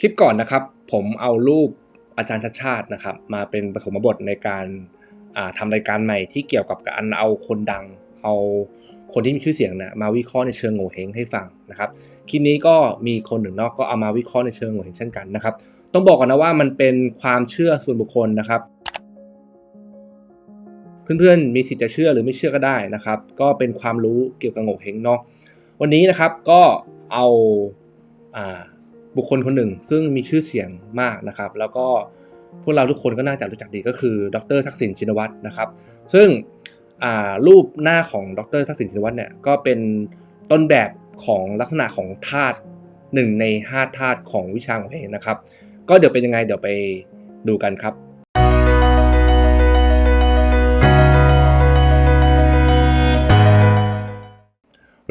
คลิปก่อนนะครับ ผมเอารูปอาจารย์ชัดชาตินะครับ มาเป็นปฐมบทในการอ่าทำรายการใหม่ที่เกี่ยวกับการเอาคนดัง เอาคนที่มีชื่อเสียงนะมาวิเคราะห์ในเชิงโง่เฮงให้ฟังนะครับคลิปนี้ก็มีคนหนึ่งนอกก็เอามาวิเคราะห์ในเชิงโง่เฮงเช่นกันนะครับ ต้องบอกก่อนนะว่ามันเป็นความเชื่อส่วนบุคคลนะครับ เพื่อนๆมีสิทธิ์จะเชื่อหรือไม่เชื่อก็ได้นะครับ ก็เป็นความรู้เกี่ยวกับโง่เฮงเนาะวันนี้นะครับก็เอาอ่า บุคคลคนหนึ่ง ซึ่งมีชื่อเสียงมากนะครับ แล้วก็พวกเราทุกคนก็น่าจะรู้จักดีก็คือ ดรทักษิณชินวัตรนะครับ ซึ่งรูปหน้าของดรทักษิณชินวัตรเนี่ยก็เป็นต้นแบบของลักษณะของธาตุหนึ่งในห้าธาตุของวิชาของเองนะครับ ก็เดี๋ยวเป็นยังไงเดี๋ยวไปดูกันครับ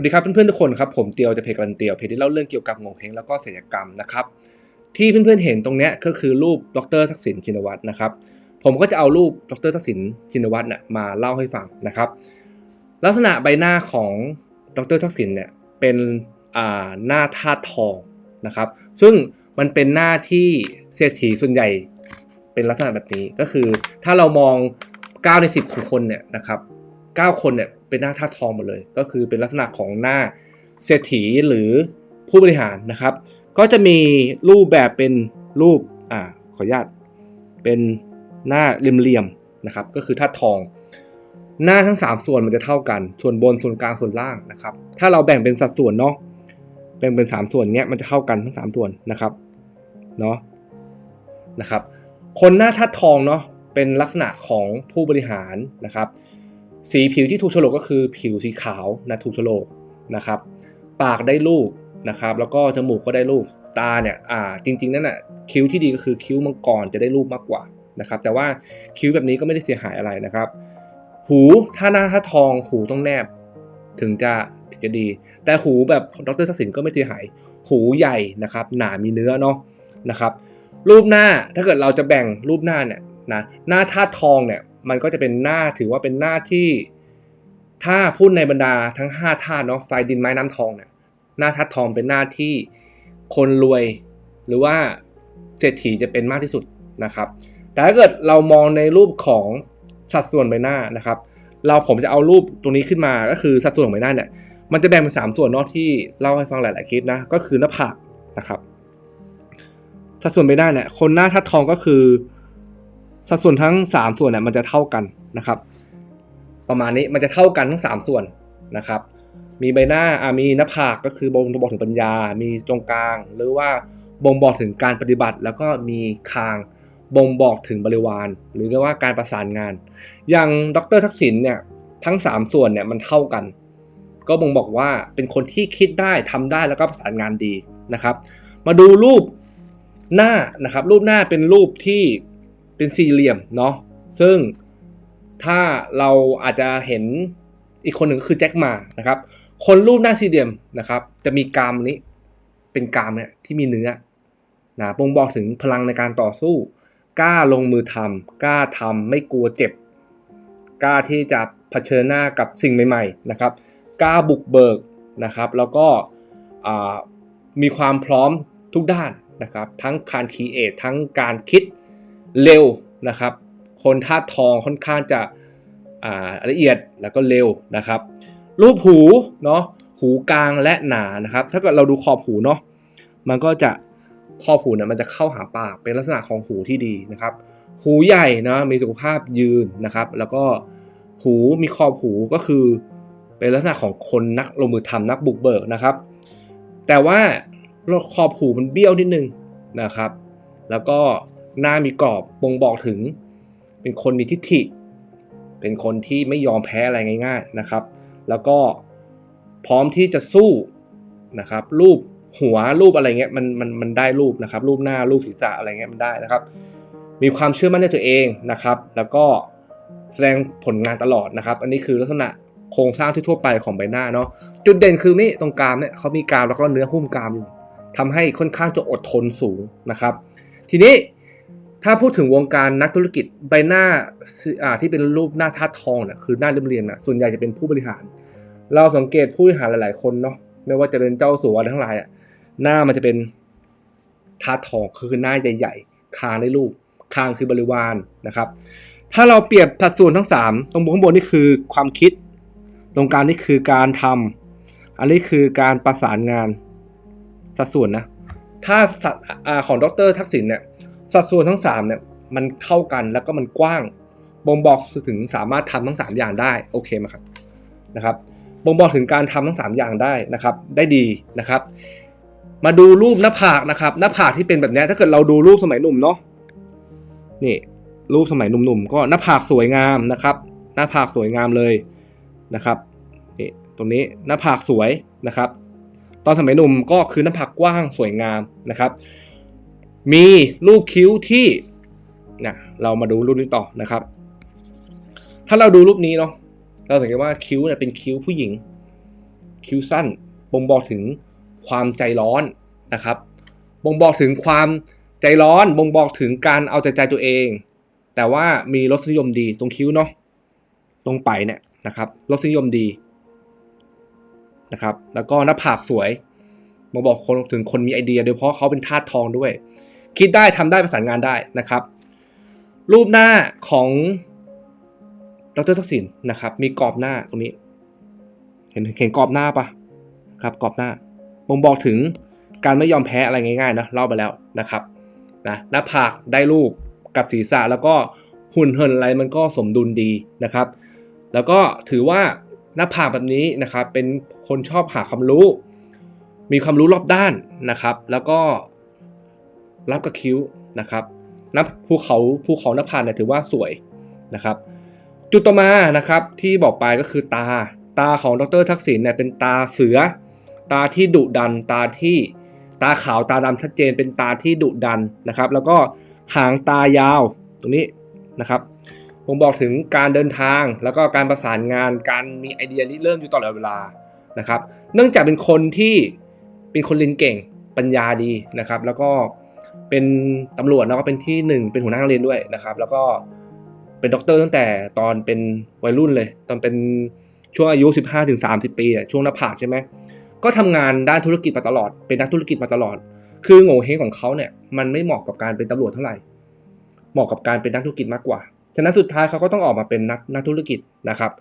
ดีครับเพื่อนๆทุกคนครับผมเตียวจะเพจกันเตียวเพจที่เล่าเรื่องเกี่ยวกับโงเฮงแล้วก็ศิลปกรรมนะครับที่เพื่อนๆเห็นตรงเนี้ยก็คือรูปดรทักษิณชินวัตรนะครับผมก็จะเอารูปดรทักษิณชินวัตรเนี่ยมาเล่าให้ฟังนะครับ ลักษณะใบหน้าของดรทักษิณเนี่ยเป็นอ่าหน้าธาตุทองนะครับ ซึ่งมันเป็นหน้าที่เศรษฐีส่วนใหญ่เป็นลักษณะแบบนี้ก็คือ ถ้าเรามอง9ใน10 ของคนเนี่ยนะครับ9คนเนี่ย เป็นหน้าธาตุทองหมดเลย ก็คือเป็นลักษณะของหน้าเศรษฐีหรือผู้บริหารนะครับ ก็จะมีรูปแบบเป็นรูปอ่าขออนุญาตเป็นหน้าเหลี่ยมๆนะครับ ก็คือธาตุทอง หน้าทั้ง 3 ส่วนมันจะเท่ากัน ส่วนบนส่วนกลางส่วนล่างนะครับ ถ้าเราแบ่งเป็นสัดส่วนเนาะแบ่งเป็น 3 ส่วนเนี้ยมันจะเท่ากันทั้ง 3 ส่วนนะครับเนาะนะครับ คนหน้าธาตุทองเนาะเป็นลักษณะของผู้บริหารนะครับ สีผิวที่ถูกฉลกก็คือผิวสีขาวนะถูกฉลกนะครับ ปากได้รูปนะครับ แล้วก็จมูกก็ได้รูปตาเนี่ยอ่าจริง ๆ นั่นน่ะคิ้วที่ดีก็คือคิ้วมังกรจะได้รูปมากกว่านะครับ แต่ว่าคิ้วแบบนี้ก็ไม่ได้เสียหายอะไรนะครับ หูถ้าหน้าถ้าทองหูต้องแนบ ถึงจะถึงจะดี แต่หูแบบดรทักษิณก็ไม่เสียหาย หูใหญ่นะครับ หนามีเนื้อเนาะนะครับ รูปหน้าถ้าเกิดเราจะแบ่งรูปหน้าเนี่ยนะหน้าท่าทองเนี่ย มันก็จะเป็นหน้าถือว่าเป็นหน้าที่ ถ้าพูดในบรรดาทั้ง5ธาตุเนาะไฟดินไม้น้ำทองเนี่ยหน้าธาตุทองเป็นหน้าที่คนรวย หรือว่าเศรษฐีจะเป็นมากที่สุดนะครับ แต่ถ้าเกิดเรามองในรูปของสัดส่วนใบหน้านะครับ เราผมจะเอารูปตรงนี้ขึ้นมาก็คือสัดส่วนของใบหน้าเนี่ยมันจะแบ่งเป็นสามส่วนเนอกที่เล่าให้ฟังหลาย ๆ คลิปนะก็คือหน้าผากนะครับสัดส่วนใบหน้าเนี่ยคนหน้าทัดทองก็คือ สัดส่วนทั้ง 3 ส่วนเนี่ยมันจะเท่ากันนะครับ ประมาณนี้มันจะเท่ากันทั้ง 3 ส่วนนะครับ มีใบหน้าอามีหน้าผากก็คือบ่งบอกถึงปัญญา มีตรงกลาง หรือว่าบ่งบอกถึงการปฏิบัติ แล้วก็มีคางบ่งบอกถึงบริวาร หรือเรียกว่าการประสานงาน อย่างดรทักษิณเนี่ยทั้ง 3 ส่วนเนี่ยมันเท่ากัน ก็บ่งบอกว่าเป็นคนที่คิดได้ทำได้แล้วก็ประสานงานดีนะครับ มาดูรูปหน้านะครับ รูปหน้าเป็นรูปที่ เป็นสี่เหลี่ยมเนาะซึ่งถ้าเราอาจจะเห็นอีกคนหนึ่งก็คือแจ็คมานะครับ คนรูปหน้าสี่เหลี่ยมนะครับ จะมีกรามนี้เป็นกรามเนี่ยที่มีเนื้อนะบ่งบอกถึงพลังในการต่อสู้ กล้าลงมือทำกล้าทำไม่กลัวเจ็บ กล้าที่จะเผชิญหน้ากับสิ่งใหม่ ๆ นะครับ กล้าบุกเบิกนะครับ แล้วก็มีความพร้อมทุกด้านนะครับ ทั้งการคีเอททั้งการคิด เร็วนะครับ คนธาตุทองค่อนข้างจะละเอียดแล้วก็เร็วนะครับ รูปหูเนาะหูกลางและหนานะครับ ถ้าเกิดเราดูขอบหูเนาะมันก็จะขอบหูเนี่ยมันจะเข้าหาปากเป็นลักษณะของหูที่ดีนะครับ หูใหญ่นะมีสุขภาพยืนนะครับ แล้วก็หูมีขอบหูก็คือ เป็นลักษณะของคนนักลงมือทำนักบุกเบิกนะครับ แต่ว่าขอบหูมันเบี้ยวนิดนึงนะครับ แล้วก็ หน้ามีกรอบบ่งบอกถึง เป็นคนมีทิฏฐิ เป็นคนที่ไม่ยอมแพ้อะไรง่าย ๆนะครับ แล้วก็พร้อมที่จะสู้นะครับ รูปหัวรูปอะไรเงี้ยมันมันมันได้รูปนะครับ รูปหน้ารูปศีรษะอะไรเงี้ยมันได้นะครับ มีความเชื่อมั่นในตัวเองนะครับ แล้วก็แสดงผลงานตลอดนะครับ อันนี้คือลักษณะโครงสร้างที่ทั่วไปของใบหน้าเนาะจุดเด่นคือนี่ตรงกรามเนี่ยเขามีกรามแล้วก็เนื้อหุ้มกรามอยู่ทำให้ค่อนข้างจะอดทนสูงนะครับ ทีนี้ ถ้าพูดถึงวงการนักธุรกิจใบหน้าที่เป็นรูปหน้าท่าทองเนี่ยคือหน้าเรียมๆน่ะส่วนใหญ่จะเป็นผู้บริหาร เราสังเกตผู้บริหารหลาย ๆ คนเนาะไม่ว่าจะเป็นเจ้าสัวทั้งหลายอะหน้ามันจะเป็นธาทองคือหน้าใหญ่ๆคางได้รูปคางคือบริวารนะครับ ถ้าเราเปรียบสัดส่วนทั้งสามตรงบนข้างบนนี่คือความคิด ตรงกลางนี่คือการทำอันนี้คือการประสานงานสัดส่วนนะถ้าสัดของดรทักษิณเนี่ย สัดส่วนทั้งสามเนี่ยมันเข้ากันแล้วก็มันกว้างบ่งบอกถึงสามารถทำทั้งสามอย่างได้โอเคไหมครับนะครับบ่งบอกถึงการทำทั้งสามอย่างได้นะครับ ได้ดีนะครับ มาดูรูปหน้าผากนะครับ หน้าผากที่เป็นแบบนี้ถ้าเกิดเราดูรูปสมัยหนุ่มเนาะนี่รูปสมัยหนุ่มๆก็หน้าผากสวยงามนะครับ หน้าผากสวยงามเลยนะครับนี่ตรงนี้หน้าผากสวยนะครับ ตอนสมัยหนุ่มก็คือหน้าผากกว้างสวยงามนะครับ มีรูปคิ้วที่นะเรามาดูรูปนี้ต่อนะครับ ถ้าเราดูรูปนี้เนาะเราสังเกตว่าคิ้วเนี่ยเป็นคิ้วผู้หญิง คิ้วสั้นบ่งบอกถึงความใจร้อนนะครับบ่งบอกถึงความใจร้อนบ่งบอกถึงการเอาใจใจตัวเอง แต่ว่ามีรสนิยมดีตรงคิ้วเนาะตรงไปเนี่ยนะครับรสนิยมดีนะครับแล้วก็หน้าผากสวยมาบอกคนถึงคนมีไอเดีย โดยเฉพราะเขาเป็นธาตุทองด้วย คิดได้ทำได้ประสานงานได้นะครับ รูปหน้าของดรทักษิณนะครับ มีกรอบหน้าตรงนี้ เห็นเห็นกรอบหน้าปะครับกรอบหน้าบ่งบอกถึงการไม่ยอมแพ้อะไรง่ายๆนะเล่าไปแล้วนะครับนะหน้าผากได้รูปกับศีรษะแล้วก็หุ่นเหินอะไรมันก็สมดุลดีนะครับ แล้วก็ถือว่าหน้าผากแบบนี้นะครับ เป็นคนชอบหาความรู้ มีความรู้รอบด้านนะครับ แล้วก็ รับกับคิ้วนะครับนับภูเขาภูเขาหน้าผาเนี่ยถือว่าสวยนะครับ จุดต่อมานะครับที่บอกไปก็คือตาตาของดรทักษิณเนี่ยเป็นตาเสือ ตาที่ดุดัน ตาที่ตาขาวตาดำชัดเจน เป็นตาที่ดุดันนะครับ แล้วก็หางตายาวตรงนี้นะครับผมบอกถึงการเดินทางแล้วก็การประสานงานการมีไอเดียริเริ่มอยู่ตลอดเวลานะครับ เนื่องจากเป็นคนที่เป็นคนเรียนเก่งปัญญาดีนะครับ แล้วก็ เป็นตำรวจแล้วก็เป็นที่หนึ่งเป็นหัวหน้านักเรียนด้วยนะครับ แล้วก็เป็นด็อกเตอร์ตั้งแต่ตอนเป็นวัยรุ่นเลย ตอนเป็นช่วงอายุ 15ถึง30 ปีอะช่วงหน้าผากใช่ไหมก็ทำงานด้านธุรกิจมาตลอด เป็นนักธุรกิจมาตลอด คือโง่เฮงของเขาเนี่ยมันไม่เหมาะกับการเป็นตำรวจเท่าไหร่ เหมาะกับการเป็นนักธุรกิจมากกว่า ฉะนั้นสุดท้ายเขาก็ต้องออกมาเป็นนักนักธุรกิจนะครับ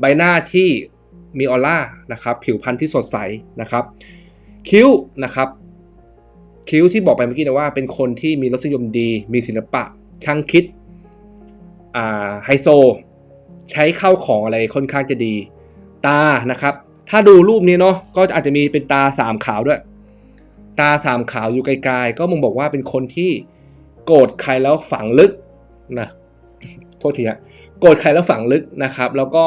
ใบหน้าที่มีออร่านะครับ ผิวพรรณที่สดใสนะครับ คิ้วนะครับ คิ้วที่บอกไปเมื่อกี้นะว่าเป็นคนที่มีรสนิยมดี มีศิลปะช่างคิดอ่าไฮโซ ใช้เข้าของอะไรค่อนข้างจะดี ตานะครับ ถ้าดูรูปนี้เนาะก็อาจจะมีเป็นตาสามขาวด้วย ตาสามขาวอยู่ไกลๆก็มึงบอกว่าเป็นคนที่โกรธใครแล้วฝังลึกนะโทษทีฮะโกรธใครแล้วฝังลึกนะครับ แล้วก็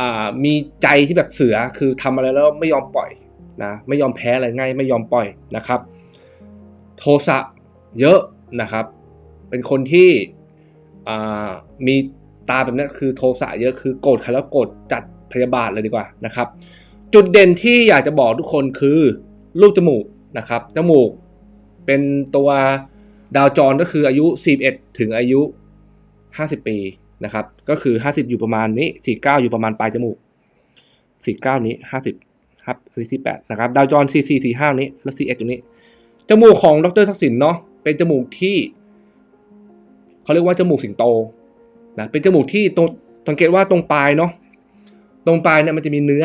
อ่ามีใจที่แบบเสือคือทำอะไรแล้วไม่ยอมปล่อยนะไม่ยอมแพ้อะไรง่ายไม่ยอมปล่อยนะครับ โทสะเยอะนะครับ เป็นคนที่มีตาแบบนี้คือโทสะเยอะคือโกรธใครแล้วโกรธจัดพยาบาทเลยดีกว่านะครับ จุดเด่นที่อยากจะบอกทุกคนคือรูปจมูกนะครับจมูกเป็นตัวดาวจรก็คืออายุ 41 ถึงอายุ 50 ปีนะครับ ก็คือ 50 อยู่ประมาณนี้ 49 อยู่ประมาณปลายจมูก 49 นี้ 50 ครับ48นะครับ ดาวจร 44 45 นี้ แล้ว 41 ตรงนี้ จมูกของดรทักษิณเนาะเป็นจมูกที่เขาเรียกว่าจมูกสิงโตนะเป็นจมูกที่ตรงสังเกตว่าตรงปลายเนาะตรงปลายเนี่ยมันจะมีเนื้อ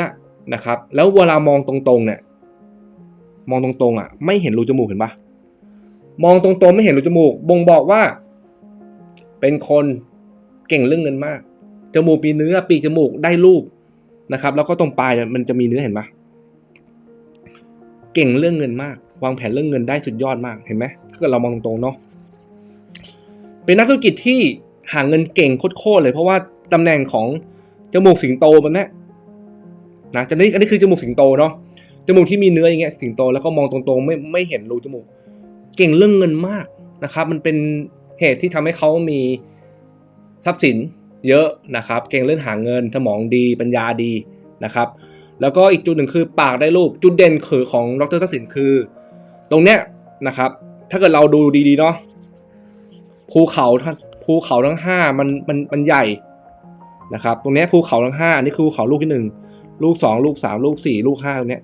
นะครับ แล้วเวลามองตรงๆเนี่ยมองตรงๆอะ ไม่เห็นรูจมูกเห็นปะมองตรงๆไม่เห็นรูจมูก บ่งบอกว่า เป็นคนเก่งเรื่องเงินมาก จมูกมีเนื้อปีกจมูกได้รูปนะครับ แล้วก็ตรงปลายเนี่ยมันจะมีเนื้อเห็นปะเก่งเรื่องเงินมาก วางแผนเรื่องเงินได้สุดยอดมากเห็นไหมถ้าเกิดเรามองตรงๆเนาะเป็นนักธุรกิจที่หาเงินเก่งโคตรๆเลย เพราะว่าตำแหน่งของจมูกสิงโตมันเนี่ยนะจะนี่อันนี้คือจมูกสิงโตเนาะจมูกที่มีเนื้ออย่างเงี้ยสิงโตแล้วก็มองตรงๆไม่ไม่เห็นรูจมูก เก่งเรื่องเงินมากนะครับ มันเป็นเหตุที่ทำให้เขามีทรัพย์สินเยอะนะครับ เก่งเรื่องหาเงินสมองดีปัญญาดีนะครับ แล้วก็อีกจุดหนึ่งคือปากได้รูปจุดเด่นคือของดรทักษิณคือ ตรงเนี้ยนะครับ ถ้าเกิดเราดูดีๆเนาะภูเขาทั้งภูเขาทั้งห้ามันมันมันใหญ่นะครับ ตรงเนี้ยภูเขาทั้งห้าอันนี้คือภูเขาลูกที่หนึ่งลูกสองลูกสามลูกสี่ลูกห้าตรงเนี้ย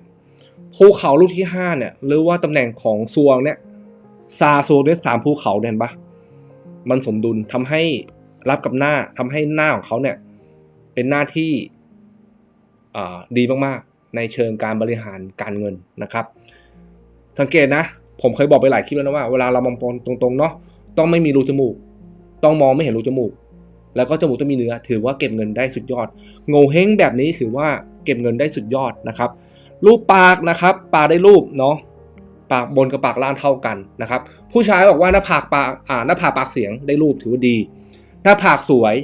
ภูเขาลูกที่ห้าเนี่ยหรือว่าตำแหน่งของซวงเนี่ยซาโซเนสสามภูเขาเนี่ยเห็นปะมันสมดุลทำให้รับกับหน้าทำให้หน้าของเขาเนี่ยเป็นหน้าที่ดีมากๆในเชิงการบริหารการเงินนะครับ สังเกตนะ ผมเคยบอกไปหลายคลิปแล้วนะว่าเวลาเรามองตรงๆเนาะต้องไม่มีรูจมูก ต้องมองไม่เห็นรูจมูก แล้วก็จมูกต้องมีเนื้อ ถือว่าเก็บเงินได้สุดยอดโงเฮงแบบนี้ถือว่าเก็บเงินได้สุดยอดนะครับ รูปปากนะครับปากได้รูปเนาะปากบนกับปากล่างเท่ากันนะครับ ผู้ชายบอกว่าหน้าผากปากอ่าหน้าผากปากเสียงได้รูปถือว่าดี หน้าผากสวย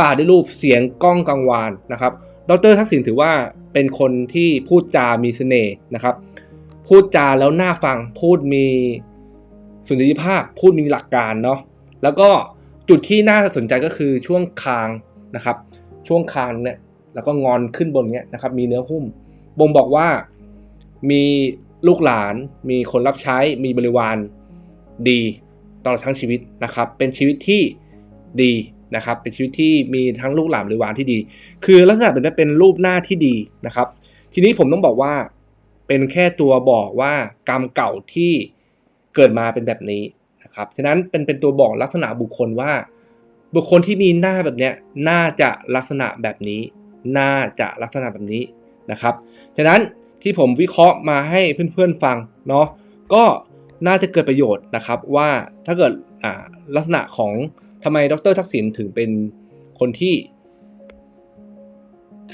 ปากได้รูปเสียงก้องกังวานนะครับ ดรทักษิณถือว่าเป็นคนที่พูดจามีเสน่ห์นะครับ พูดจาแล้วน่าฟังพูดมีสุนทรีภาพพูดมีหลักการเนาะแล้วก็จุดที่น่าสนใจก็คือช่วงคางนะครับ ช่วงคางเนี่ยแล้วก็งอนขึ้นบนเนี้ยนะครับ มีเนื้อหุ้มบ่งบอกว่ามีลูกหลาน มีคนรับใช้ มีบริวารดีตลอดทั้งชีวิตนะครับ เป็นชีวิตที่ดีนะครับ เป็นชีวิตที่มีทั้งลูกหลานบริวารที่ดี คือลักษณะแบบนี้เป็นรูปหน้าที่ดีนะครับ ทีนี้ผมต้องบอกว่า เป็นแค่ตัวบอกว่ากรรมเก่าที่เกิดมาเป็นแบบนี้นะครับฉะนั้นเป็นเป็นตัวบอกลักษณะบุคคลว่า บุคคลที่มีหน้าแบบเนี้ยน่าจะลักษณะแบบนี้ น่าจะลักษณะแบบนี้นะครับฉะนั้นที่ผมวิเคราะห์มาให้เพื่อนๆฟังเนาะก็น่าจะเกิดประโยชน์นะครับว่าถ้าเกิดลักษณะของทำไมดรทักษิณถึงเป็นคนที่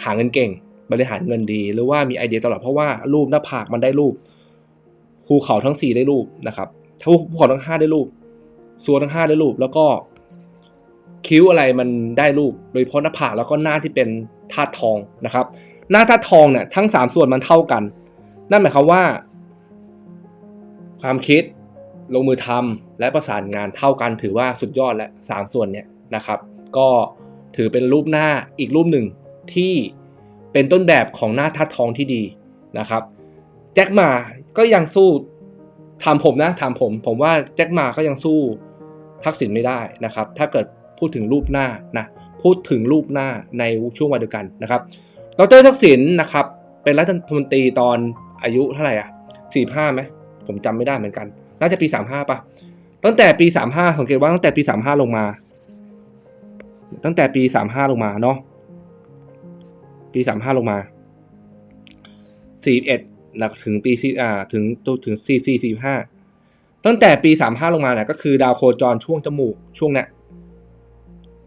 หาเงินเก่ง บริหารเงินดี หรือว่ามีไอเดียตลอดเพราะว่ารูปหน้าผากมันได้รูปภูเขาทั้งสี่ได้รูปนะครับถ้าภูเขาทั้งห้าได้รูปส่วนทั้งห้าได้รูป แล้วก็คิ้วอะไรมันได้รูป โดยเฉพาะหน้าผากแล้วก็หน้าที่เป็นธาตุทองนะครับ หน้าธาตุทองเนี่ยทั้งสามส่วนมันเท่ากัน นั่นหมายความว่า ความคิดลงมือทำและประสานงานเท่ากันถือว่าสุดยอดและสามส่วนเนี่ยนะครับ ก็ถือเป็นรูปหน้าอีกรูปหนึ่งที่ เป็นต้นแบบของหน้าทัดทองที่ดีนะครับ แจ็คมาก็ยังสู้ถามผมนะถามผม ผมว่าแจ็คมาก็ยังสู้ทักษิณไม่ได้นะครับ ถ้าเกิดพูดถึงรูปหน้านะพูดถึงรูปหน้าในช่วงวัยเดียวกันนะครับ ดรทักษิณนะครับ เป็นรัฐมนตรีตอนอายุเท่าไหร่อะสี่ห้าไหมผมจำไม่ได้เหมือนกัน น่าจะปีสามห้าปะตั้งแต่ปีสามห้าสังเกตว่าตั้งแต่ปีสามห้าลงมา ตั้งแต่ปีสามห้าลงมาเนาะ ปีสามห้าลงมาสี่เอ็ดถึงปีสี่อ่าถึงตัวถึงสี่สี่สี่ห้าตั้งแต่ปีสามห้าลงมาเนี่ยก็คือดาวโคจรช่วงจมูกช่วงเนี้ย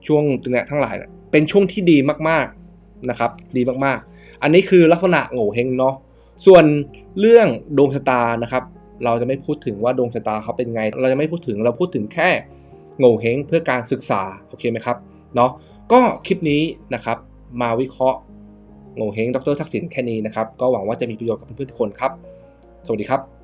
ช่วงตรงเนี้ยทั้งหลายเนี่ยเป็นช่วงที่ดีมากๆนะครับ ดีมากๆ อันนี้คือลักษณะโง่เฮงเนาะส่วนเรื่องดวงชะตานะครับ เราจะไม่พูดถึงว่าดวงชะตาเขาเป็นไง เราจะไม่พูดถึงเราพูดถึงแค่โง่เฮงเพื่อการศึกษาโอเคไหมครับเนาะก็คลิปนี้นะครับมาวิเคราะห์ โงเฮงดรทักษิณแค่นี้นะครับ ก็หวังว่าจะมีประโยชน์กับเพื่อนๆทุกคนครับ สวัสดีครับ